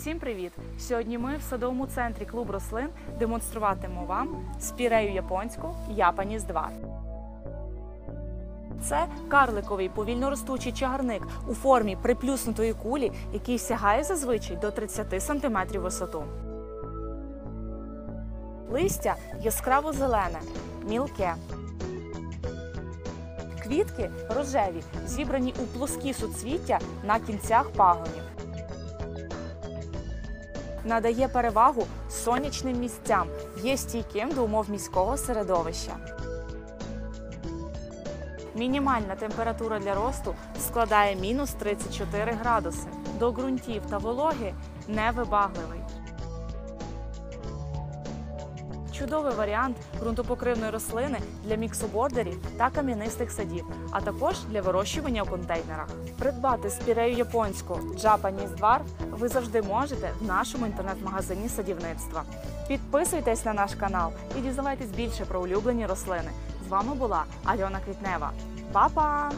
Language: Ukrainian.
Всім привіт! Сьогодні ми в садовому центрі клуб рослин демонструватимемо вам спірею японську Япаніс 2. Це карликовий повільноростучий чагарник у формі приплюснутої кулі, який сягає зазвичай до 30 см висоту. Листя яскраво зелене, мілке. Квітки рожеві, зібрані у плоскі суцвіття на кінцях пагонів. Надає перевагу сонячним місцям, є стійким до умов міського середовища. Мінімальна температура для росту складає мінус 34 градуси. До ґрунтів та вологи невибагливий. Чудовий варіант ґрунтопокривної рослини для міксобордерів та кам'янистих садів, а також для вирощування у контейнерах. Придбати спірею японську Japanese Dwarf ви завжди можете в нашому інтернет-магазині садівництва. Підписуйтесь на наш канал і дізнавайтесь більше про улюблені рослини. З вами була Альона Квітнева. Па-па!